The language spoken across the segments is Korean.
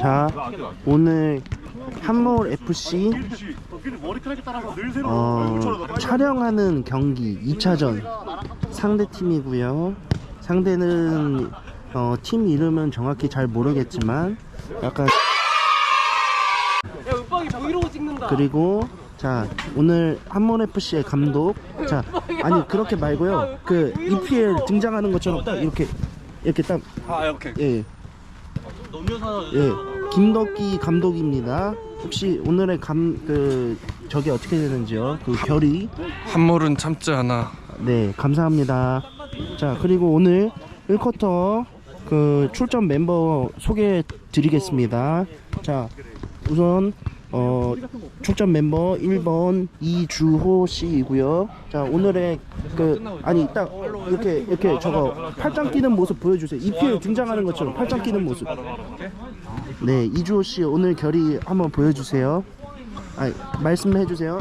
자, 오늘 한몰 FC 어, 촬영하는 경기 2차전 상대 팀이고요. 상대는 어, 팀 이름은 정확히 잘 모르겠지만 약간 그리고 자 오늘 한몰 FC의 감독 자 아니 그렇게 말고요 그 EPL 등장하는 것처럼 딱 이렇게 이렇게 딱아 오케이 예. 예. 김덕기 감독입니다. 혹시 오늘의 감 그 저게 어떻게 되는지요? 그 별이 한몰은 참지 않아. 네 감사합니다. 자 그리고 오늘 1쿼터 그 출전 멤버 소개해 드리겠습니다. 자 우선 어 출전 멤버 1번 이주호 씨이고요. 자 오늘의 그 아니 딱 이렇게 이렇게 저거 팔짱 끼는 모습 보여주세요. EPL 등장하는 것처럼 팔짱 끼는 모습. 네 이주호 씨 오늘 결의 한번 보여주세요. 아 말씀해 주세요.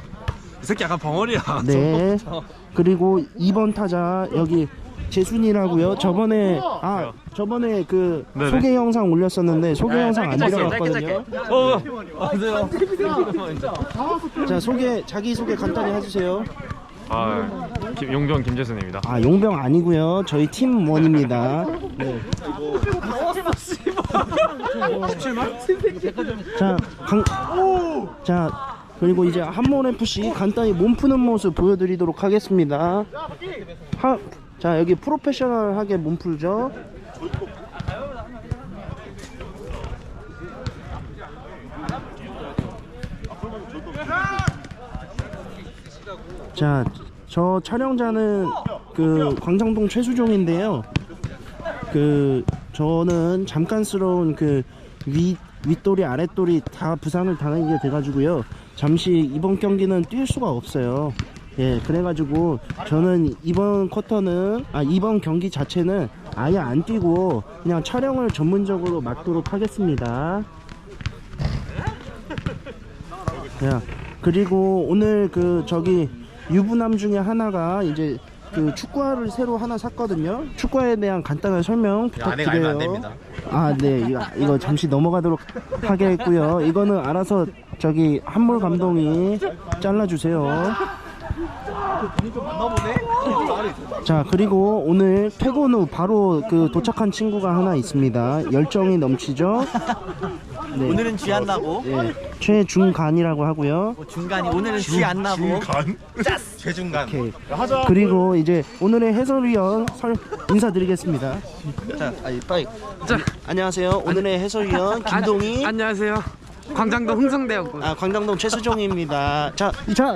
이 새끼 약간 벙어리야. 네. 그리고 2번 타자 여기 재순이라고요. 저번에 아 저번에 그 네네. 소개 영상 올렸었는데 소개 영상 안 들어갔거든요. 어, 안녕하세요. 자 소개 자기 소개 간단히 해주세요. 아, 김, 용병 김재순입니다. 아 용병 아니고요. 저희 팀 원입니다. 네. 자, 강, 자 그리고 이제 한몰 FC 간단히 몸 푸는 모습 보여드리도록 하겠습니다. 하, 자 여기 프로페셔널하게 몸 풀죠. 자, 저 촬영자는 그 광장동 최수종인데요. 그 저는 잠깐스러운 그 위 윗돌이 아랫돌이 다 부상을 당하게 돼가지고요. 잠시 이번 경기는 뛸 수가 없어요. 예, 그래가지고 저는 이번 쿼터는 아 이번 경기 자체는 아예 안 뛰고 그냥 촬영을 전문적으로 맡도록 하겠습니다. 야, 그리고 오늘 그 저기 유부남 중에 하나가 이제 그 축구화를 새로 하나 샀거든요. 축구화에 대한 간단한 설명 부탁드려요. 아, 네. 이거, 이거 잠시 넘어가도록 하겠고요. 이거는 알아서 저기 한몰 감독이 잘라주세요. 자, 그리고 오늘 퇴근 후 바로 그 도착한 친구가 하나 있습니다. 열정이 넘치죠? 네. 오늘은 쥐 안 나고 예, 최중간이라고 하고요. 뭐 중간이 오늘은 쥐 안 나고 재중간 오케이. 그리고 이제 오늘의 해설위원 설 인사드리겠습니다. 자 아니 빨리 자, 안녕하세요. 오늘의 해설위원 김동희, 안녕하세요. 광장동 흥성대학교. 아 광장동 최수종입니다. 자, 자